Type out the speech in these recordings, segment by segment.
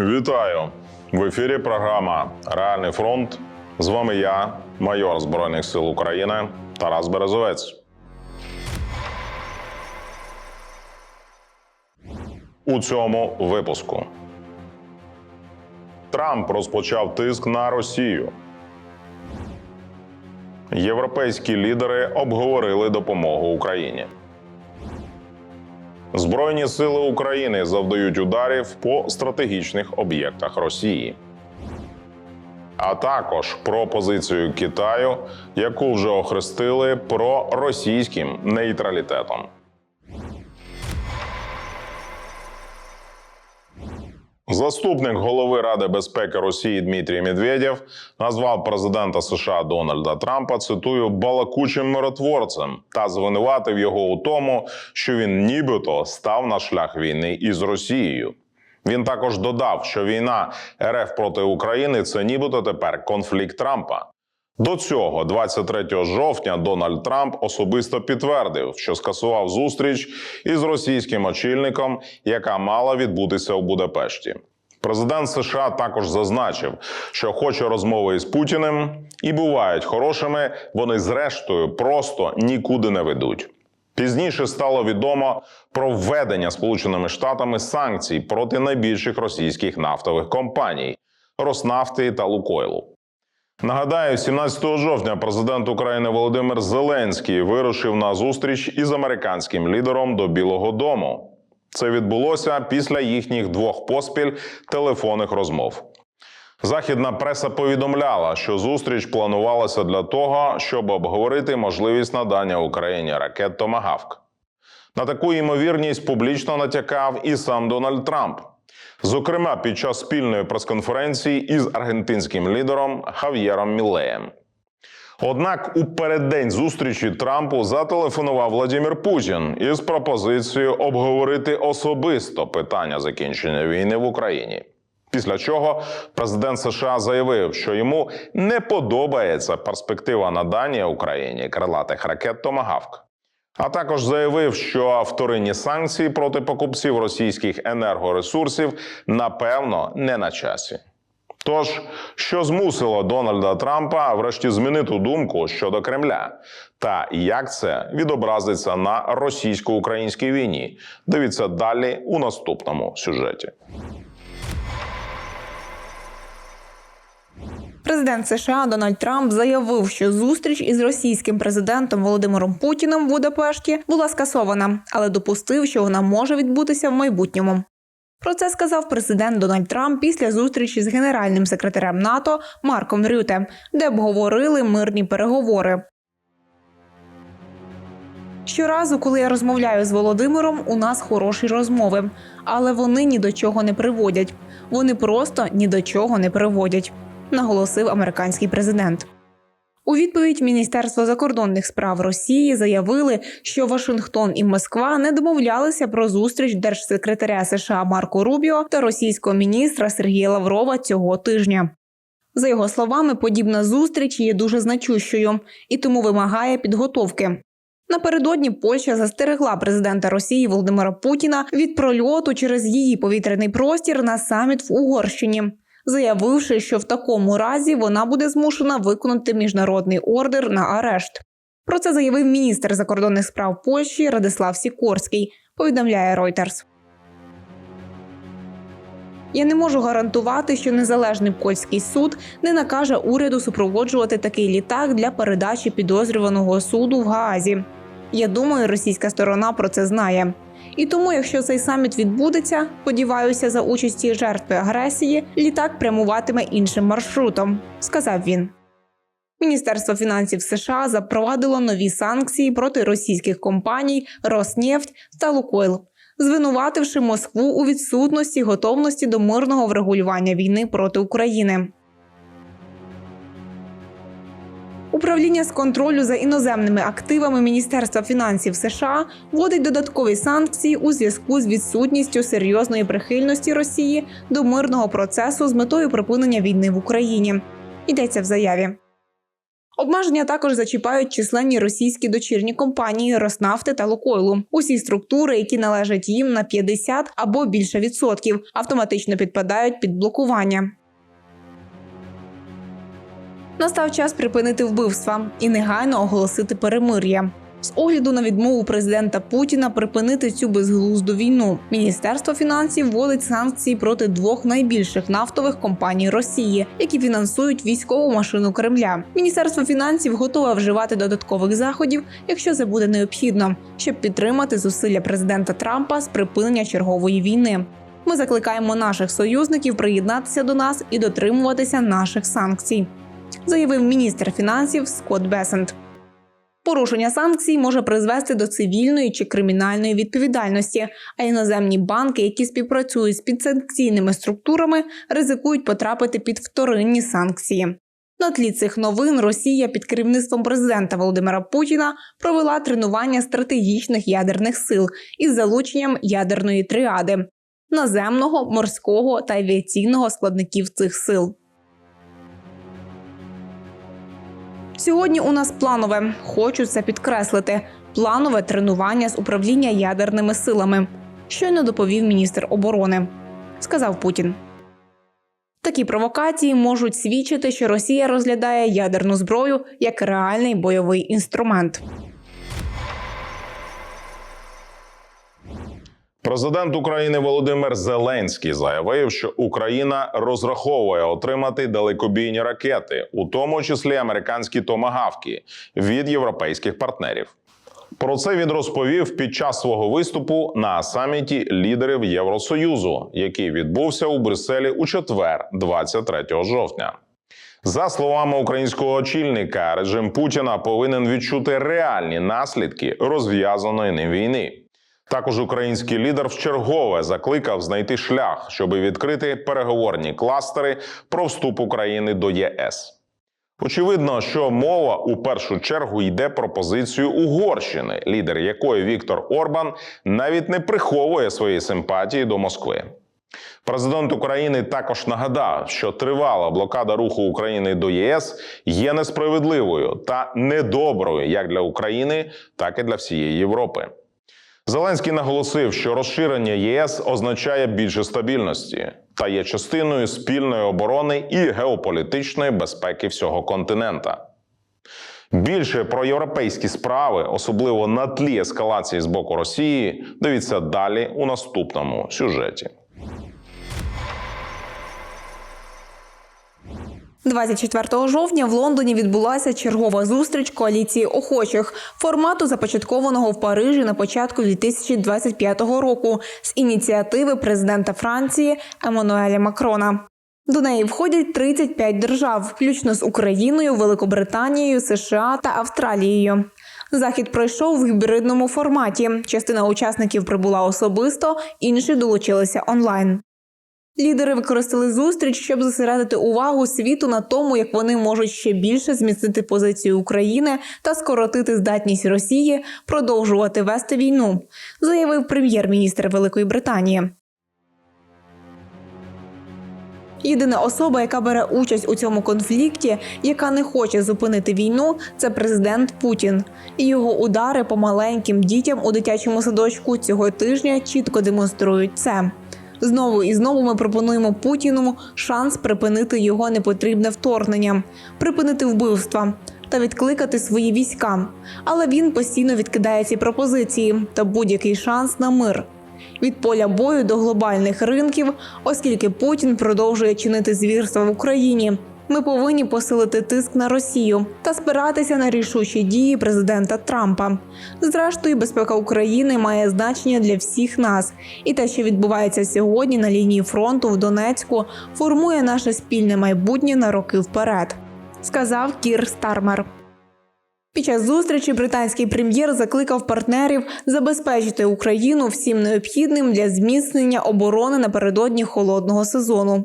Вітаю в ефірі. Програма Реальний фронт. З вами я, майор Збройних сил України Тарас Березовець. У цьому випуску Трамп розпочав тиск на Росію. Європейські лідери обговорили допомогу Україні. Збройні сили України завдають ударів по стратегічних об'єктах Росії, а також про позицію Китаю, яку вже охрестили проросійським нейтралітетом. Заступник голови Ради безпеки Росії Дмитрій Медведєв назвав президента США Дональда Трампа цитую балакучим миротворцем та звинуватив його у тому, що він нібито став на шлях війни із Росією. Він також додав, що війна РФ проти України це нібито тепер конфлікт Трампа. До цього, 23 жовтня, Дональд Трамп особисто підтвердив, що скасував зустріч із російським очільником, яка мала відбутися у Будапешті. Президент США також зазначив, що хоче розмови із Путіним, і бувають хорошими. Вони зрештою просто нікуди не ведуть. Пізніше стало відомо про введення Сполученими Штатами санкцій проти найбільших російських нафтових компаній Роснафти та Лукойлу. Нагадаю, 17 жовтня президент України Володимир Зеленський вирушив на зустріч із американським лідером до Білого Дому. Це відбулося після їхніх двох поспіль телефонних розмов. Західна преса повідомляла, що зустріч планувалася для того, щоб обговорити можливість надання Україні ракет Томагавк. На таку ймовірність публічно натякав і сам Дональд Трамп. Зокрема, під час спільної прес-конференції із аргентинським лідером Хав'єром Мілеєм. Однак у переддень зустрічі Трампу зателефонував Владимир Путін із пропозицією обговорити особисто питання закінчення війни в Україні. Після чого президент США заявив, що йому не подобається перспектива надання Україні крилатих ракет Томагавк. А також заявив, що вторинні санкції проти покупців російських енергоресурсів напевно не на часі. Тож, що змусило Дональда Трампа врешті змінити думку щодо Кремля, та як це відобразиться на російсько-українській війні? Дивіться далі у наступному сюжеті. Президент США Дональд Трамп заявив, що зустріч із російським президентом Володимиром Путіним в Будапешті була скасована, але допустив, що вона може відбутися в майбутньому. Про це сказав президент Дональд Трамп після зустрічі з генеральним секретарем НАТО Марком Рюте, де обговорили мирні переговори. Щоразу, коли я розмовляю з Володимиром, у нас хороші розмови, але вони ні до чого не приводять. Вони просто ні до чого не приводять, наголосив американський президент. У відповідь Міністерство закордонних справ Росії заявили, що Вашингтон і Москва не домовлялися про зустріч держсекретаря США Марко Рубіо та російського міністра Сергія Лаврова цього тижня. За його словами, подібна зустріч є дуже значущою і тому вимагає підготовки. Напередодні Польща застерегла президента Росії Володимира Путіна від прольоту через її повітряний простір на саміт в Угорщині, заявивши, що в такому разі вона буде змушена виконати міжнародний ордер на арешт. Про це заявив міністр закордонних справ Польщі Радислав Сікорський. Повідомляє Reuters. Я не можу гарантувати, що незалежний польський суд не накаже уряду супроводжувати такий літак для передачі підозрюваного суду в Гаазі. Я думаю, російська сторона про це знає. І тому, якщо цей саміт відбудеться, сподіваюся, за участі жертви агресії, літак прямуватиме іншим маршрутом, сказав він. Міністерство фінансів США запровадило нові санкції проти російських компаній Роснефть та Лукойл, звинувативши Москву у відсутності готовності до мирного врегулювання війни проти України. Управління з контролю за іноземними активами Міністерства фінансів США вводить додаткові санкції у зв'язку з відсутністю серйозної прихильності Росії до мирного процесу з метою припинення війни в Україні. Йдеться в заяві. Обмеження також зачіпають численні російські дочірні компанії Роснафти та Лукойлу. Усі структури, які належать їм на 50 або більше відсотків, автоматично підпадають під блокування. Настав час припинити вбивства і негайно оголосити перемир'я. З огляду на відмову президента Путіна припинити цю безглузду війну, міністерство фінансів вводить санкції проти двох найбільших нафтових компаній Росії, які фінансують військову машину Кремля. Міністерство фінансів готове вживати додаткових заходів, якщо це буде необхідно, щоб підтримати зусилля президента Трампа з припинення чергової війни. Ми закликаємо наших союзників приєднатися до нас і дотримуватися наших санкцій, заявив міністр фінансів Скотт Бесент. Порушення санкцій може призвести до цивільної чи кримінальної відповідальності, а іноземні банки, які співпрацюють з підсанкційними структурами, ризикують потрапити під вторинні санкції. На тлі цих новин Росія під керівництвом президента Володимира Путіна провела тренування стратегічних ядерних сил із залученням ядерної тріади наземного, морського та авіаційного складників цих сил. Сьогодні у нас планове, хочу це підкреслити. Планове тренування з управління ядерними силами. Щойно доповів міністр оборони, сказав Путін. Такі провокації можуть свідчити, що Росія розглядає ядерну зброю як реальний бойовий інструмент. Президент України Володимир Зеленський заявив, що Україна розраховує отримати далекобійні ракети, у тому числі американські томагавки, від європейських партнерів. Про це він розповів під час свого виступу на саміті лідерів Євросоюзу, який відбувся у Брюсселі у четвер, 23 жовтня. За словами українського очільника, режим Путіна повинен відчути реальні наслідки розв'язаної ним війни. Також український лідер вчергове закликав знайти шлях, щоб відкрити переговорні кластери про вступ України до ЄС. Очевидно, що мова у першу чергу йде про позицію Угорщини, лідер якої Віктор Орбан навіть не приховує своєї симпатії до Москви. Президент України також нагадав, що тривала блокада руху України до ЄС є несправедливою та недоброю як для України, так і для всієї Європи. Зеленський наголосив, що розширення єС означає більше стабільності та є частиною спільної оборони і геополітичної безпеки всього континента. Більше про європейські справи, особливо на тлі ескалації з боку Росії, дивіться далі у наступному сюжеті. 24 жовтня в Лондоні відбулася чергова зустріч коаліції охочих формату, започаткованого в Парижі на початку 2025 року з ініціативи президента Франції Еммануеля Макрона. До неї входять 35 держав, включно з Україною, Великобританією, США та Австралією. Захід пройшов в гібридному форматі. Частина учасників прибула особисто, інші долучилися онлайн. Лідери використали зустріч, щоб зосередити увагу світу на тому, як вони можуть ще більше зміцнити позицію України та скоротити здатність Росії продовжувати вести війну, заявив прем'єр-міністр Великої Британії. Єдина особа, яка бере участь у цьому конфлікті, яка не хоче зупинити війну, це президент Путін. І його удари по маленьким дітям у дитячому садочку цього тижня чітко демонструють це. Знову і знову ми пропонуємо Путіну шанс припинити його непотрібне вторгнення, припинити вбивства та відкликати свої війська. Але він постійно відкидає ці пропозиції та будь-який шанс на мир. Від поля бою до глобальних ринків, оскільки Путін продовжує чинити звірства в Україні. Ми повинні посилити тиск на Росію та спиратися на рішучі дії президента Трампа. Зрештою, безпека України має значення для всіх нас, і те, що відбувається сьогодні на лінії фронту в Донецьку, формує наше спільне майбутнє на роки вперед, сказав Кір Стармер. Під час зустрічі британський прем'єр закликав партнерів забезпечити Україну всім необхідним для зміцнення оборони напередодні холодного сезону.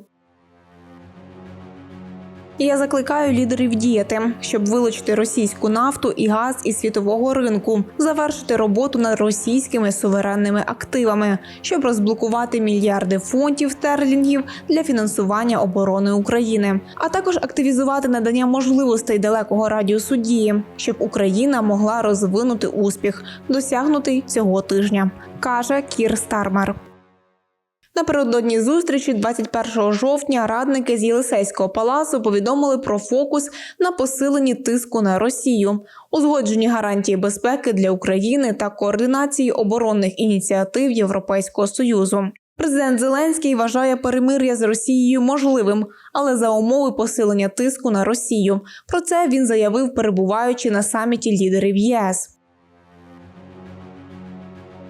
Я закликаю лідерів діяти, щоб вилучити російську нафту і газ із світового ринку, завершити роботу над російськими суверенними активами, щоб розблокувати мільярди фунтів стерлінгів для фінансування оборони України, а також активізувати надання можливостей далекого радіусу дії, щоб Україна могла розвинути успіх, досягнутий цього тижня, каже Кір Стармер. Напередодні зустрічі 21 жовтня радники з Єлисейського палацу повідомили про фокус на посиленні тиску на Росію, узгоджені гарантії безпеки для України та координації оборонних ініціатив Європейського союзу. Президент Зеленський вважає перемир'я з Росією можливим, але за умови посилення тиску на Росію. Про це він заявив, перебуваючи на саміті лідерів ЄС.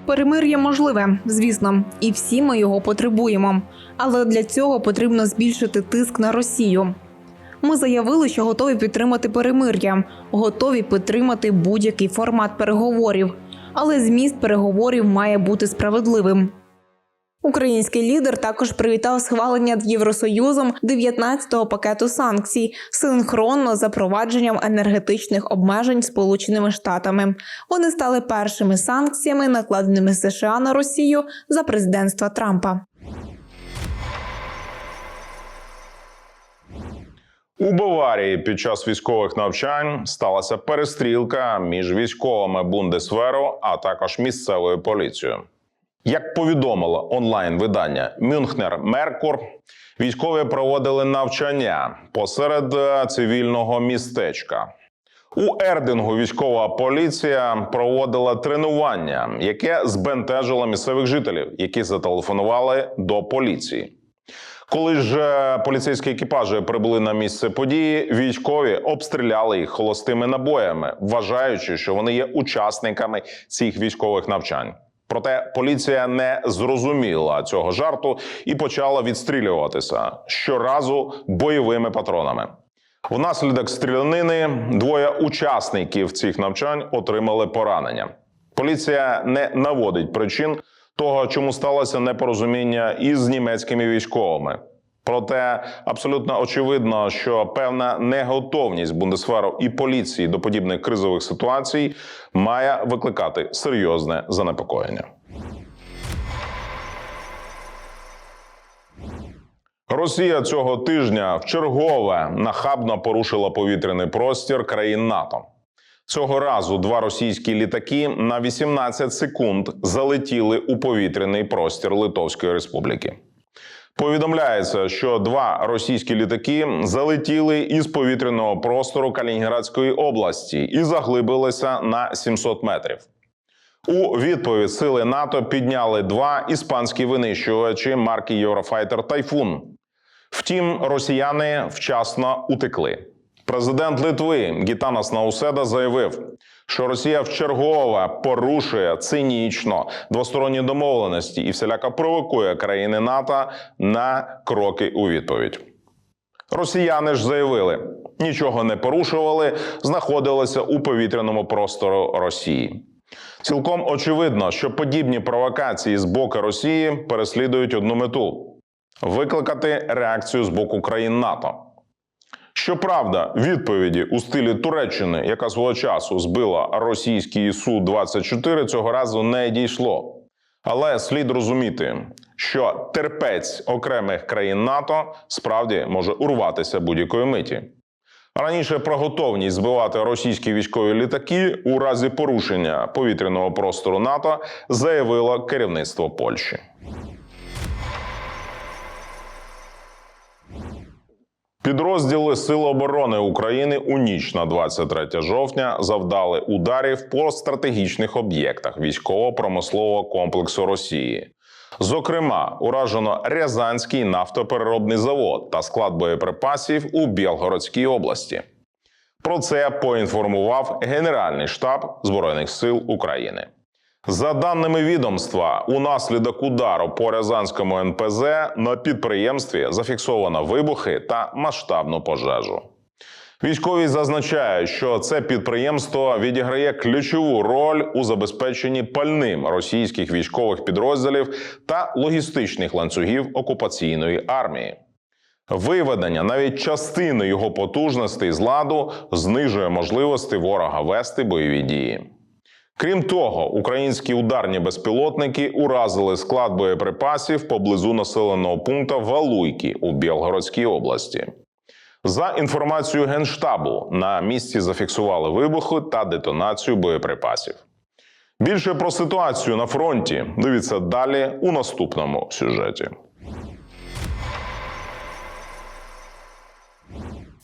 Перемир'я можливе, звісно, і всі ми його потребуємо. Але для цього потрібно збільшити тиск на Росію. Ми заявили, що готові підтримати перемир'я, готові підтримати будь-який формат переговорів, але зміст переговорів має бути справедливим. Український лідер також привітав схвалення Євросоюзом 19-го пакету санкцій синхронно з запровадженням енергетичних обмежень Сполученими Штатами. Вони стали першими санкціями, накладеними США на Росію за президентства Трампа. У Баварії під час військових навчань сталася перестрілка між військовими Бундесверу, а також місцевою поліцією. Як повідомило онлайн-видання Мюнхнер Меркур, військові проводили навчання посеред е, цивільного містечка. У Ердингу військова поліція проводила тренування, яке збентежило місцевих жителів, які зателефонували до поліції. Коли ж е, поліцейські екіпажі прибули на місце події, військові обстріляли їх холостими набоями, вважаючи, що вони є учасниками цих військових навчань. Проте поліція не зрозуміла цього жарту і почала відстрілюватися щоразу бойовими патронами. Внаслідок стрілянини двоє учасників цих навчань отримали поранення. Поліція не наводить причин того, чому сталося непорозуміння із німецькими військовими. Проте абсолютно очевидно, що певна неготовність Бундесферу і поліції до подібних кризових ситуацій має викликати серйозне занепокоєння. Росія цього тижня вчергове нахабно порушила повітряний простір країн НАТО. Цього разу два російські літаки на 18 секунд залетіли у повітряний простір Литовської Республіки. Повідомляється, що два російські літаки залетіли із повітряного простору Калінінградської області і заглибилися на 700 метрів. У відповідь сили НАТО підняли два іспанські винищувачі марки Єврофайтер Тайфун. Втім, росіяни вчасно утекли. Президент Литви Гітанас Науседа заявив, що Росія вчергове порушує цинічно двосторонні домовленості і всіляко провокує країни НАТО на кроки у відповідь. Росіяни ж заявили, нічого не порушували, знаходилися у повітряному простору Росії. Цілком очевидно, що подібні провокації з боку Росії переслідують одну мету викликати реакцію з боку країн НАТО. Щоправда, відповіді у стилі Туреччини, яка свого часу збила російський су 24 цього разу не дійшло. Але слід розуміти, що терпець окремих країн НАТО справді може урватися будь-якої миті. Раніше про готовність збивати російські військові літаки у разі порушення повітряного простору НАТО заявило керівництво Польщі. Підрозділи Сил оборони України у ніч на 23 жовтня завдали ударів по стратегічних об'єктах військово-промислового комплексу Росії. Зокрема, уражено Рязанський нафтопереробний завод та склад боєприпасів у Білгородській області. Про це поінформував Генеральний штаб Збройних сил України. За даними відомства, унаслідок удару по Рязанському НПЗ на підприємстві зафіксовано вибухи та масштабну пожежу. Військові зазначають, що це підприємство відіграє ключову роль у забезпеченні пальним російських військових підрозділів та логістичних ланцюгів окупаційної армії. Виведення навіть частини його потужностей з ладу знижує можливості ворога вести бойові дії. Крім того, українські ударні безпілотники уразили склад боєприпасів поблизу населеного пункту Валуйки у Білгородській області. За інформацією Генштабу, на місці зафіксували вибухи та детонацію боєприпасів. Більше про ситуацію на фронті дивіться далі у наступному сюжеті.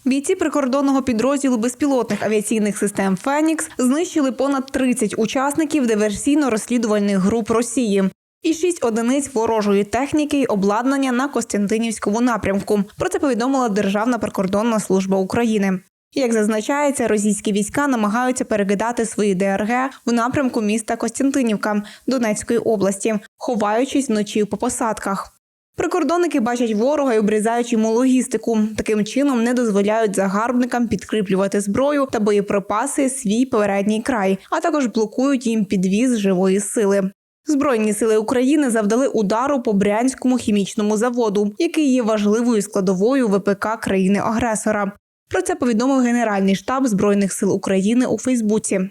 Бійці прикордонного підрозділу безпілотних авіаційних систем Фенікс знищили понад 30 учасників диверсійно-розслідувальних груп Росії. І шість одиниць ворожої техніки й обладнання на Костянтинівському напрямку. Про це повідомила Державна прикордонна служба України. Як зазначається, російські війська намагаються перекидати свої ДРГ в напрямку міста Костянтинівка Донецької області, ховаючись вночі по посадках. Прикордонники бачать ворога і обрізають йому логістику. Таким чином не дозволяють загарбникам підкріплювати зброю та боєприпаси свій передній край, а також блокують їм підвіз живої сили. Збройні сили України завдали удару по брянському хімічному заводу, який є важливою складовою ВПК країни-агресора. Про це повідомив Генеральний штаб Збройних сил України у Фейсбуці.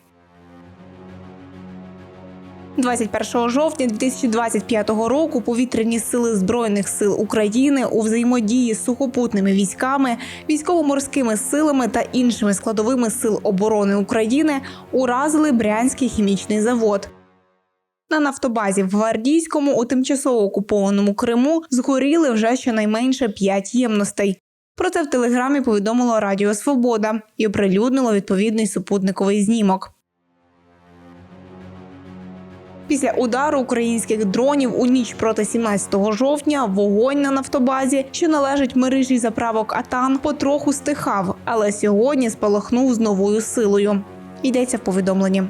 21 жовтня 2025 року повітряні сили збройних сил України у взаємодії з сухопутними військами, військово-морськими силами та іншими складовими сил оборони України уразили Брянський хімічний завод. На нафтобазі в Гвардійському у тимчасово окупованому Криму згоріли вже щонайменше 5 ємностей. Про це в телеграмі повідомило Радіо Свобода і оприлюднило відповідний супутниковий знімок. Після удару українських дронів у ніч проти 17 жовтня вогонь на нафтобазі, що належить мережі заправок Атан, потроху стихав, але сьогодні спалахнув з новою силою. Йдеться в повідомленні.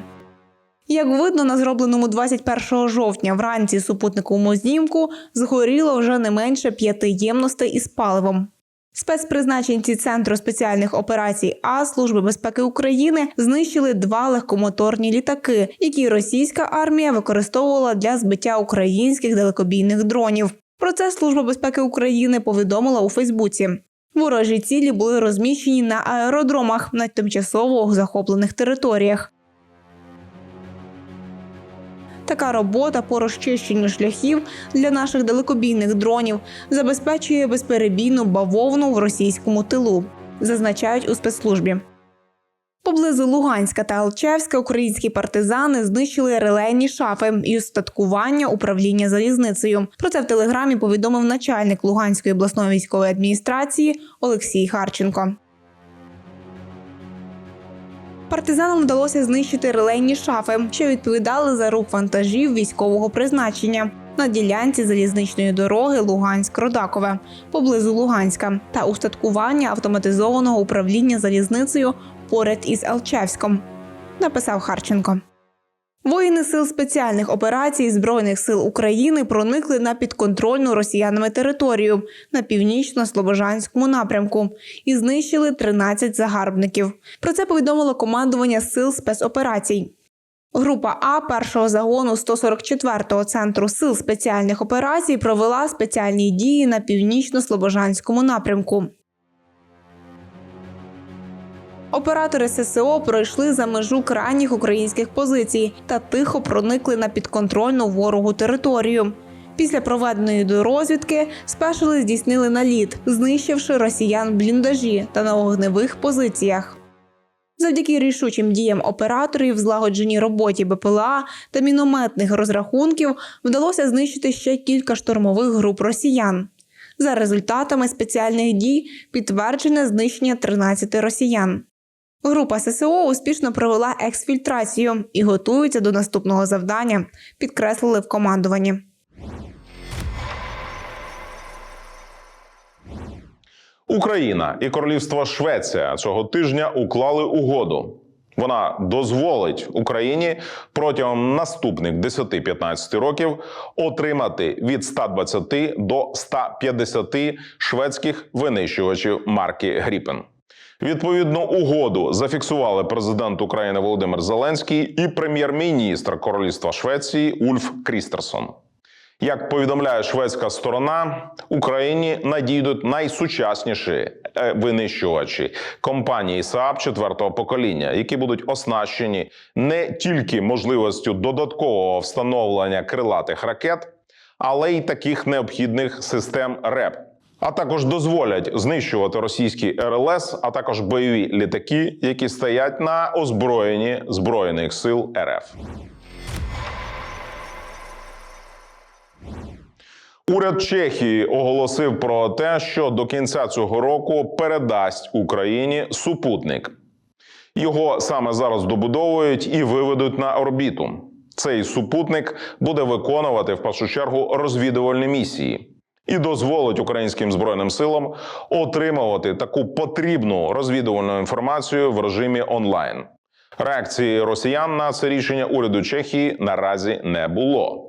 Як видно на зробленому 21 жовтня вранці супутниковому знімку згоріло вже не менше п'яти ємностей із паливом. Спецпризначенці Центру спеціальних операцій А Служби безпеки України знищили два легкомоторні літаки, які російська армія використовувала для збиття українських далекобійних дронів. Про це Служба безпеки України повідомила у Фейсбуці. Ворожі цілі були розміщені на аеродромах на тимчасово захоплених територіях. Така робота по розчищенню шляхів для наших далекобійних дронів забезпечує безперебійну бавовну в російському тилу, зазначають у спецслужбі. Поблизу Луганська та Алчевська українські партизани знищили релейні шафи і устаткування управління залізницею. Про це в телеграмі повідомив начальник Луганської обласної військової адміністрації Олексій Харченко. Партизанам вдалося знищити релейні шафи, що відповідали за рух вантажів військового призначення на ділянці залізничної дороги Луганськ-Родакове поблизу Луганська та устаткування автоматизованого управління залізницею поряд із Алчевськом. Написав Харченко. Воїни сил спеціальних операцій Збройних сил України проникли на підконтрольну росіянами територію на північно-слобожанському напрямку і знищили 13 загарбників. Про це повідомило командування сил спецоперацій. Група А першого загону 144-го центру сил спеціальних операцій провела спеціальні дії на північно-слобожанському напрямку. Оператори ССО пройшли за межу крайніх українських позицій та тихо проникли на підконтрольну ворогу територію. Після проведеної дорозвідки спешили здійснили наліт, знищивши росіян в бліндажі та на вогневих позиціях. Завдяки рішучим діям операторів, злагодженій роботі БПЛА та мінометних розрахунків вдалося знищити ще кілька штурмових груп росіян. За результатами спеціальних дій підтверджене знищення 13 росіян. Група ССО успішно провела ексфільтрацію і готується до наступного завдання, підкреслили в командуванні. Україна і Королівство Швеція цього тижня уклали угоду. Вона дозволить Україні протягом наступних 10-15 років отримати від 120 до 150 шведських винищувачів марки Гріпен. Відповідну угоду зафіксували президент України Володимир Зеленський і прем'єр-міністр Королівства Швеції Ульф Крістерсон. Як повідомляє шведська сторона, Україні надійдуть найсучасніші е, винищувачі компанії Saab четвертого покоління, які будуть оснащені не тільки можливістю додаткового встановлення крилатих ракет, але й таких необхідних систем РЕП. А також дозволять знищувати російські РЛС, а також бойові літаки, які стоять на озброєнні збройних сил РФ. Уряд Чехії оголосив про те, що до кінця цього року передасть Україні супутник. Його саме зараз добудовують і виведуть на орбіту. Цей супутник буде виконувати в першу чергу розвідувальні місії і дозволить українським збройним силам отримувати таку потрібну розвідувальну інформацію в режимі онлайн. Реакції росіян на це рішення уряду Чехії наразі не було.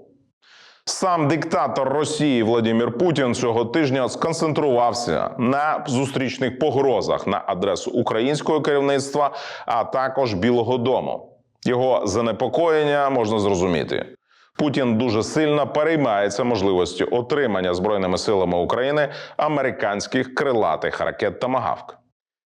Сам диктатор Росії Владимир Путін цього тижня сконцентрувався на зустрічних погрозах на адресу українського керівництва, а також Білого Дому. Його занепокоєння можна зрозуміти. Путін дуже сильно переймається можливістю отримання збройними силами України американських крилатих ракет Томагавк.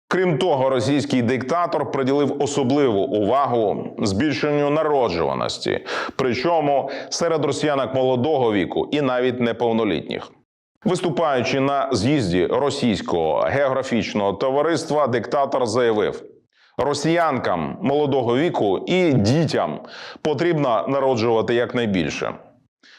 Крім того, російський диктатор приділив особливу увагу збільшенню народжуваності, причому серед росіянок молодого віку і навіть неповнолітніх. Виступаючи на з'їзді російського географічного товариства, диктатор заявив: росіянкам молодого віку і дітям потрібно народжувати якнайбільше.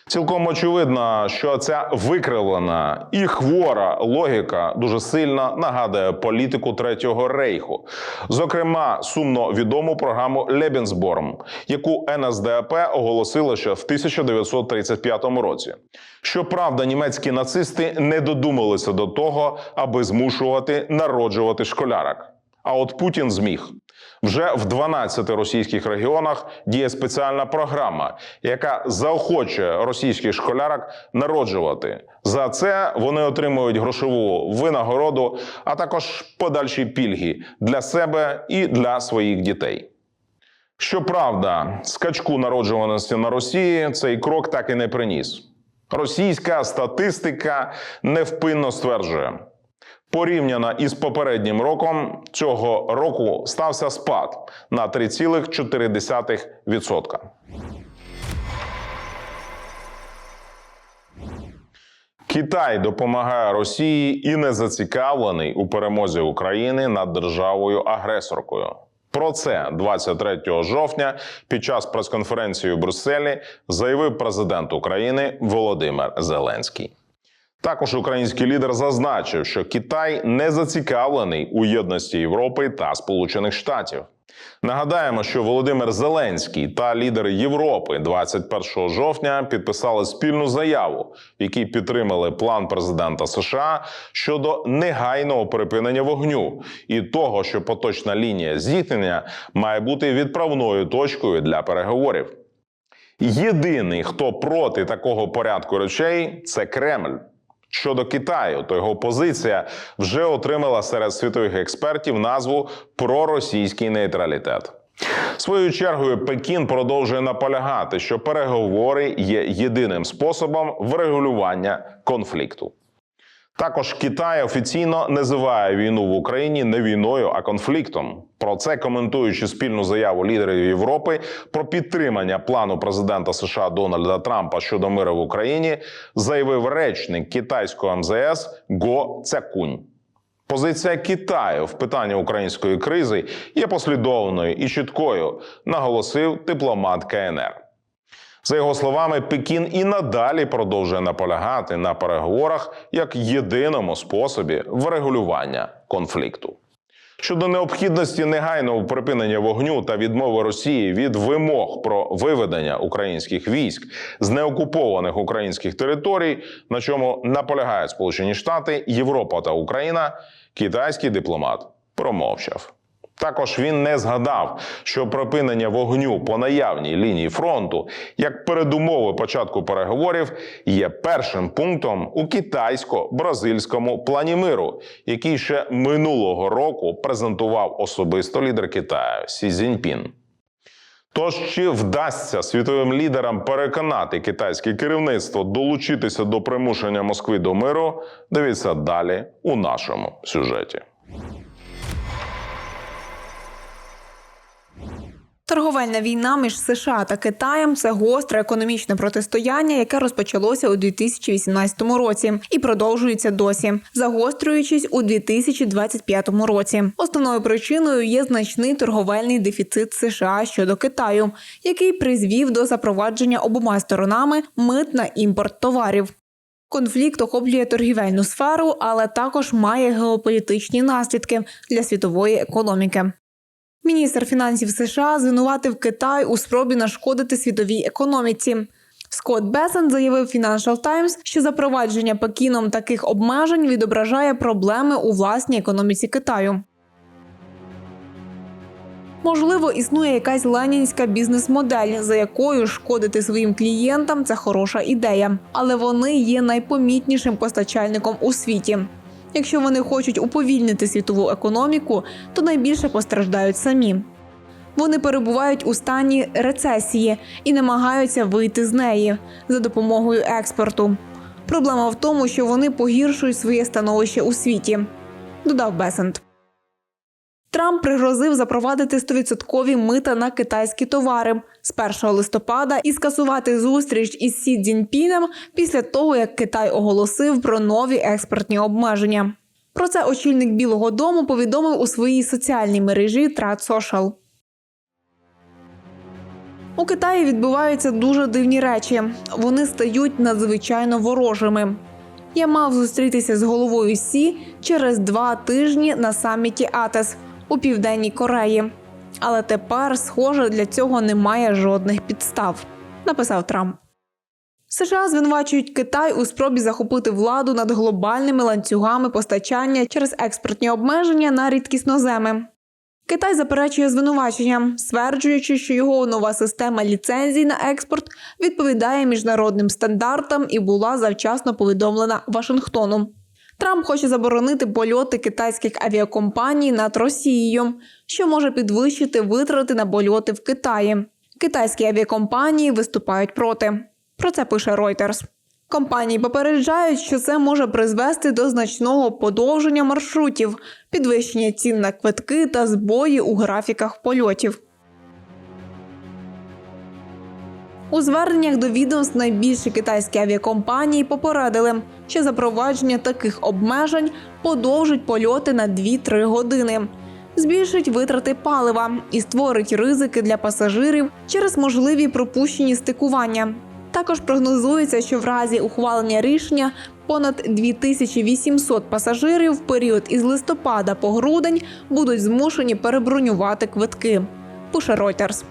Цілком очевидно, що ця викривлена і хвора логіка дуже сильно нагадує політику третього рейху, зокрема сумно відому програму Лебенсборм, яку НСДАП оголосила ще в 1935 році. Щоправда, німецькі нацисти не додумалися до того, аби змушувати народжувати школярок. А от Путін зміг. Вже в 12 російських регіонах діє спеціальна програма, яка заохочує російських школярок народжувати. За це вони отримують грошову винагороду, а також подальші пільги для себе і для своїх дітей. Щоправда, скачку народжуваності на Росії цей крок так і не приніс. Російська статистика невпинно стверджує. Порівняно із попереднім роком цього року стався спад на 3,4%. Китай допомагає Росії і не зацікавлений у перемозі України над державою агресоркою. Про це 23 жовтня під час прес-конференції у Брюсселі заявив президент України Володимир Зеленський. Також український лідер зазначив, що Китай не зацікавлений у єдності Європи та Сполучених Штатів. Нагадаємо, що Володимир Зеленський та лідери Європи 21 жовтня підписали спільну заяву, в якій підтримали план президента США щодо негайного припинення вогню і того, що поточна лінія зіткнення має бути відправною точкою для переговорів. Єдиний, хто проти такого порядку речей, це Кремль. Щодо Китаю, то його позиція вже отримала серед світових експертів назву проросійський нейтралітет. Своєю чергою Пекін продовжує наполягати, що переговори є єдиним способом врегулювання конфлікту. Також Китай офіційно називає війну в Україні не війною, а конфліктом. Про це коментуючи спільну заяву лідерів Європи про підтримання плану президента США Дональда Трампа щодо миру в Україні, заявив речник китайського МЗС Го Цякунь. Позиція Китаю в питанні української кризи є послідовною і чіткою, наголосив дипломат КНР. За його словами, Пекін і надалі продовжує наполягати на переговорах як єдиному способі врегулювання конфлікту. Щодо необхідності негайного припинення вогню та відмови Росії від вимог про виведення українських військ з неокупованих українських територій, на чому наполягають Сполучені Штати, Європа та Україна, китайський дипломат промовчав. Також він не згадав, що припинення вогню по наявній лінії фронту як передумови початку переговорів є першим пунктом у китайсько-бразильському плані миру, який ще минулого року презентував особисто лідер Китаю Сі Цзіньпін. Тож чи вдасться світовим лідерам переконати китайське керівництво долучитися до примушення Москви до миру? Дивіться далі у нашому сюжеті. Торговельна війна між США та Китаєм це гостре економічне протистояння, яке розпочалося у 2018 році і продовжується досі, загострюючись у 2025 році. Основною причиною є значний торговельний дефіцит США щодо Китаю, який призвів до запровадження обома сторонами мит на імпорт товарів. Конфлікт охоплює торгівельну сферу, але також має геополітичні наслідки для світової економіки. Міністр фінансів США звинуватив Китай у спробі нашкодити світовій економіці. Скотт Бесен заявив Financial Times, що запровадження Пекіном таких обмежень відображає проблеми у власній економіці Китаю. Можливо, існує якась ленінська бізнес-модель, за якою шкодити своїм клієнтам це хороша ідея, але вони є найпомітнішим постачальником у світі. Якщо вони хочуть уповільнити світову економіку, то найбільше постраждають самі. Вони перебувають у стані рецесії і намагаються вийти з неї за допомогою експорту. Проблема в тому, що вони погіршують своє становище у світі, додав Бесент. Трамп пригрозив запровадити 100% мита на китайські товари з 1 листопада і скасувати зустріч із Сі Цзіньпіном після того, як Китай оголосив про нові експортні обмеження. Про це очільник Білого Дому повідомив у своїй соціальній мережі Trad Social. У Китаї відбуваються дуже дивні речі. Вони стають надзвичайно ворожими. Я мав зустрітися з головою Сі через два тижні на саміті АТЕС у південній Кореї. Але тепер, схоже, для цього немає жодних підстав, написав Трамп. США звинувачують Китай у спробі захопити владу над глобальними ланцюгами постачання через експортні обмеження на рідкісноземи. Китай заперечує звинувачення, стверджуючи, що його нова система ліцензій на експорт відповідає міжнародним стандартам і була завчасно повідомлена Вашингтону. Трамп хоче заборонити польоти китайських авіакомпаній над Росією, що може підвищити витрати на польоти в Китаї. Китайські авіакомпанії виступають проти. Про це пише Reuters. Компанії попереджають, що це може призвести до значного подовження маршрутів, підвищення цін на квитки та збої у графіках польотів. У зверненнях до відомств найбільші китайські авіакомпанії попередили, що запровадження таких обмежень подовжить польоти на 2-3 години, збільшить витрати палива і створить ризики для пасажирів через можливі пропущені стикування. Також прогнозується, що в разі ухвалення рішення понад 2800 пасажирів в період із листопада по грудень будуть змушені перебронювати квитки. Пише Reuters.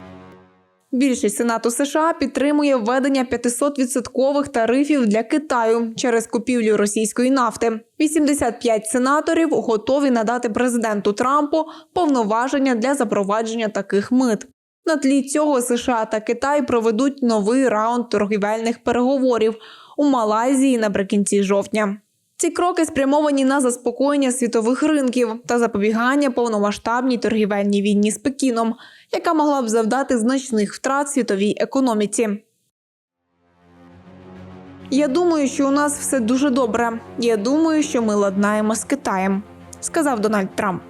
Більшість Сенату США підтримує введення 500-відсоткових тарифів для Китаю через купівлю російської нафти. 85 сенаторів готові надати президенту Трампу повноваження для запровадження таких мит. На тлі цього США та Китай проведуть новий раунд торгівельних переговорів у Малайзії наприкінці жовтня. Ці кроки спрямовані на заспокоєння світових ринків та запобігання повномасштабній торгівельній війні з Пекіном, яка могла б завдати значних втрат світовій економіці. Я думаю, що у нас все дуже добре. Я думаю, що ми ладнаємо з Китаєм, сказав Дональд Трамп.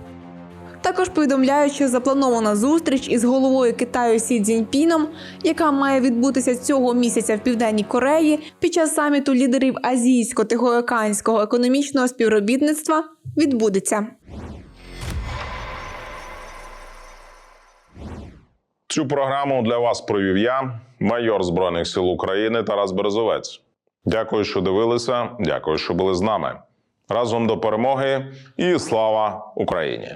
Також повідомляють, що запланована зустріч із головою Китаю Сі Цзіньпіном, яка має відбутися цього місяця в південній Кореї під час саміту лідерів азійсько-тихоокеанського економічного співробітництва, відбудеться. Цю програму для вас провів я, майор Збройних сил України Тарас Березовець. Дякую, що дивилися. Дякую, що були з нами. Разом до перемоги і слава Україні!